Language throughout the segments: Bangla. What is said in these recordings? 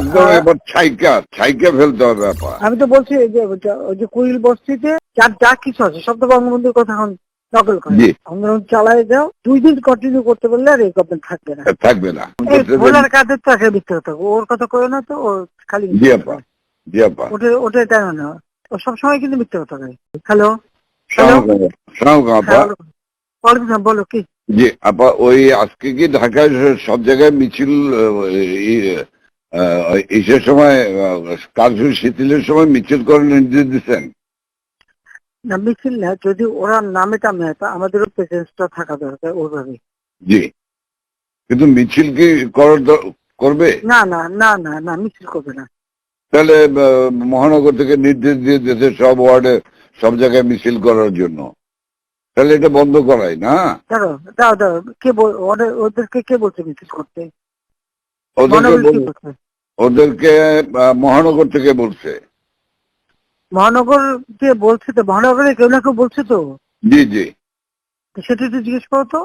একদম এবার ছাইকা ছাইকা ফেলতে হবে ব্যাপার। আমি তো বলছি এই যে ওই যে কুইল বস্তিতে যার যা কিছু আছে সব তো বঙ্গবন্ধুর কথা এখন নকল করে। আন্দোলন চালায় যাও দুই দিন কন্টিনিউ করতে পারলে আর এই গভর্নমেন্ট থাকবে না। থাকবে না। ভোলার কাদের তো মিথ্যে কথা ওর কথা কয়ে না তো ও খালি ওটা ওটা টাইম না। ও সবসময় কিন্তু কথা কয়। হ্যালো হ্যাঁ, বলো কি? জি আপা ওই আজকে কি ঢাকায় সব জায়গায় মিছিল ইসের সময় কার্ফিউ শিথিলের সময় মিছিল করার নির্দেশ দিচ্ছেন? না মিছিল না যদি ওরা নামে টামে আমাদেরও প্রেসেন্সটা থাকা দরকার ওইভাবে জি। কিন্তু মিছিল কি করবে? না না না না না মিছিল করবে না। তাহলে মহানগর থেকে নির্দেশ দিয়ে দিয়েছে সব ওয়ার্ডে সব জায়গায় মিছিল করার জন্য। তাহলে এটা বন্ধ করাই না? দাও দাও কে ওদেরকে কে বলছে মিছিল করতে? ওদেরকে ওদেরকে মহানগর থেকে বলছে। মহানগর কে বলছে তো? মহানগরে কেউ না কেউ বলছে তো? জি জি। সেটা একটু জিজ্ঞেস করো তো।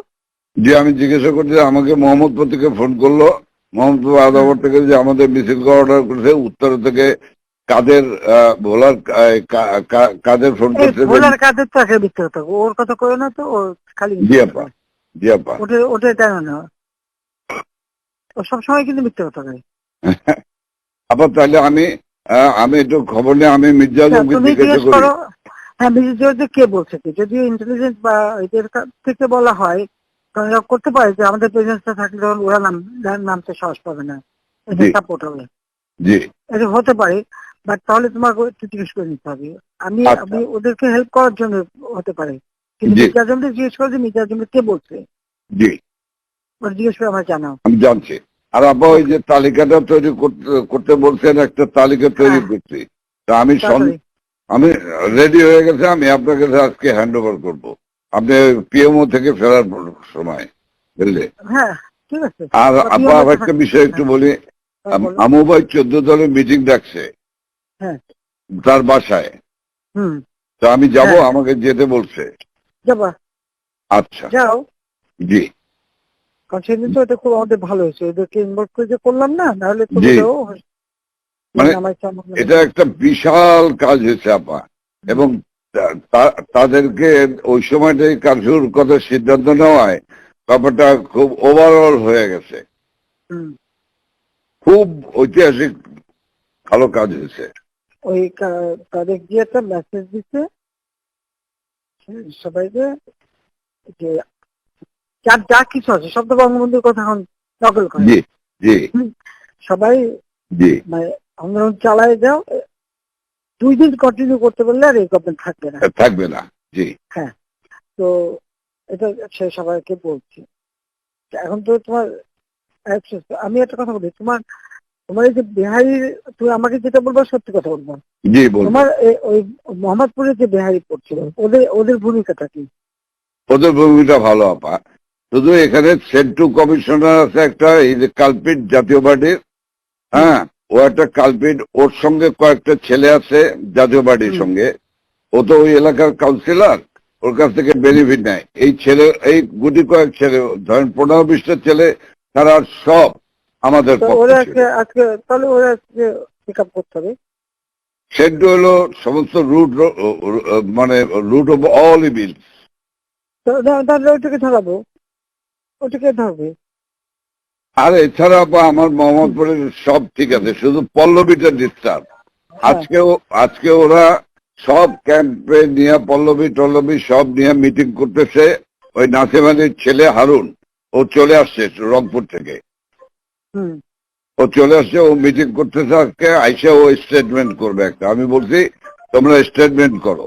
যে আমি জিজ্ঞাসা করছি আমাকে মোহাম্মদপুর থেকে ফোন করল। মোহাম্মদপুর আদাবর থেকে যে আমাদের মিছিল অর্ডার করেছে উত্তর থেকে কাদের ভোলার কাদের ফোন করছে ভোলার কাদের তো মিথ্যে কথা ওর কথা কয়ে না তো ও খালি জি আপা জি আপা ওটা ওটা টাইম না। ও সবসময় কিন্তু মিথ্যে কথা কয় আবার তাহলে আমি আমি একটু খবর নিয়ে আমি মির্জা আচ্ছা, তুমি জিজ্ঞাসা করি হ্যাঁ মিসেস জর্জে কে বলছে কি? যদি ইন্টেলিজেন্স বা এদের থেকে বলা হয় এরা করতে পারে যে আমাদের প্রেজেন্সটা থাকলে তখন ওরা নাম নামতে সাহস পাবে না এটা। সাপোর্ট হবে। জি। এটা হতে পারে বাট তাহলে তোমাকে একটু জিজ্ঞেস করে নিতে হবে। আমি আচ্ছা। আমি ওদেরকে হেল্প করার জন্য হতে পারে কিন্তু। মির্জা আজমকে জিজ্ঞেস করে যে মির্জা আজমকে কে বলছে। জি। ওরা জিজ্ঞেস করে আমার জানাও। আমি জানছি। আর আপা ওই যে তালিকাটা তৈরি করতে- বলছেন একটা তালিকা তৈরি হ্যাঁ। করছি। তা আমি আমি রেডি হয়ে গেছে আমি আপনার কাছে আজকে হ্যান্ড ওভার করব। আপনি পিএমও থেকে ফেরার সময় বুঝলে? হ্যাঁ আর আপা আর একটা বিষয় একটু বলি। হ্যাঁ, বলো। আমু ভাই চোদ্দ দলের মিটিং ডাকছে। তার বাসায়। হুম। তো আমি যাব। আমাকে যেতে বলছে। আচ্ছা। যাও। জি। কারণ সেদিন তো এটা খুব আমাদের ভালো হয়েছে। ওদেরকে ইনভলভ করে যে করলাম না নাহলে তো মানে এটা একটা বিশাল কাজ হয়েছে আপা এবং তাদেরকে ওই সময়টাই কারফিউর কথা সিদ্ধান্ত নেওয়ায় ব্যাপারটা খুব ওভারঅল হয়ে গেছে। খুব ঐতিহাসিক ভালো কাজ হয়েছে। ওই তাদের গিয়ে একটা মেসেজ দিচ্ছে সবাইকে যে যার যা কিছু আছে সব তো বঙ্গবন্ধুর কথা এখন নকল করে। সবাই মানে আন্দোলন চালায় যাও দুই দিন কন্টিনিউ করতে পারলে আর এই গভর্নমেন্ট থাকবে না। থাকবে না জি। তো এটা সে সবাইকে বলছি। এখন তো তোমার আমি একটা কথা বলি তোমার তোমার এই যে বিহারির তুমি আমাকে যেটা বলব সত্যি কথা বলব। তোমার ওই মোহাম্মদপুরে যে বিহারি পড়ছিল ওদের ওদের ভূমিকাটা কি? ওদের ভূমিকা ভালো আপা। শুধু এখানে সেন্টু কমিশনার আছে একটা এই যে কালপিট জাতীয় পার্টির হ্যাঁ? ও একটা কালপিট ওর সঙ্গে কয়েকটা ছেলে আছে জাতীয় পার্টির সঙ্গে। ও তো ওই এলাকার কাউন্সিলর ওর কাছ থেকে বেনিফিট নেয়। এই ছেলে এই গুটি কয়েক ছেলে ধরেন পনেরো বিশটা ছেলে তারা সব আমাদের সেন্টু হলো সমস্ত রুট মানে রুট অফ অল ইভিল তো না- তাহলে ওটাকে ধরাবো ওটাকে ধরবে আর এছাড়া আমার মোহাম্মদপুরের সব ঠিক আছে শুধু পল্লবীটা ডিস্টার্ব আজকেও আজকে ওরা সব ক্যাম্পে নিয়ে পল্লবী টল্লবী সব নিয়ে মিটিং করতেছে। ওই নাসিম আলীর ছেলে হারুন ও চলে আসছে রংপুর থেকে। হুম। ও চলে আসছে ও মিটিং করতেছে আজকে আইসে ও স্টেটমেন্ট করবে একটা। আমি বলছি তোমরা স্টেটমেন্ট করো।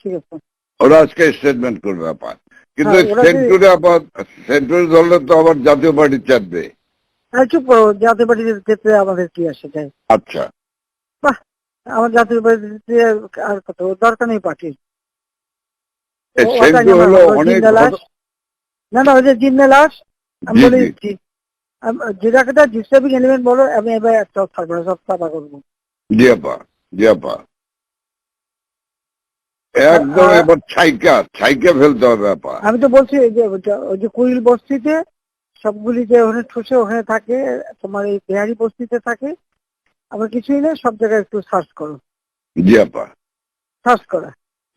ঠিক আছে। ওরা আজকে স্টেটমেন্ট করবে আপা। কিন্তু হ্যাঁ, সেন্টুরে আবার সেন্টুরি ধরলে তো আবার জাতীয় পার্টি চাপবে। চুপ করো জাতীয় পার্টির ক্ষেত্রে আমাদের কি আসে যায় আচ্ছা। আমার জাতীয় পার্টিতে আর কত দরকার নেই পার্টির। না না ওই যে জিন্নে লাশ আমি বলি আম- যেটাকে ডিস্টার্বিং এলিমেন্ট বলো আমি এবার একটা না সব সাফা করব। জি আপা জি আপা। একদম এবার ছাইকা ছাইকা ফেলতে হবে আপা আমি তো বলছি এই যে ওই যে কুইল বস্তিতে সবগুলি যে ওখানে ঠুসে ওখানে থাকে তোমার এই বিহারি বস্তিতে থাকে আবার কিছুই না সব জায়গায় একটু সার্চ করো। জি আপা। সার্চ করা।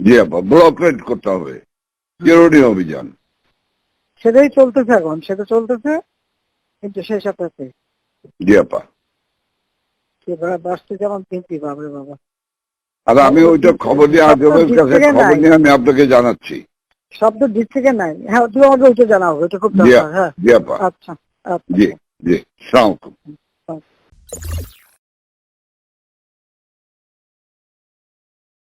জি আপা ব্লক রেড করতে হবে। চিরুনি অভিযান। সেটাই চলতেছে এখন সেটা চলতেছে কিন্তু সেই সাথে জি আপা। সে বা- বাঁচতে যেমন পিম্পি বাবরে বাবা। আর আমি ওইটা খবর নিয়ে আজমের কাছে খবর নিয়ে আমি আপনাকে জানাচ্ছি। শব্দ থেকে নাই। হ্যাঁ তুমি আমাকে ওইটা জানাও ওইটা খুব দরকার হ্যাঁ। জি আপা আচ্ছা আচ্ছা। জি জি। সালাম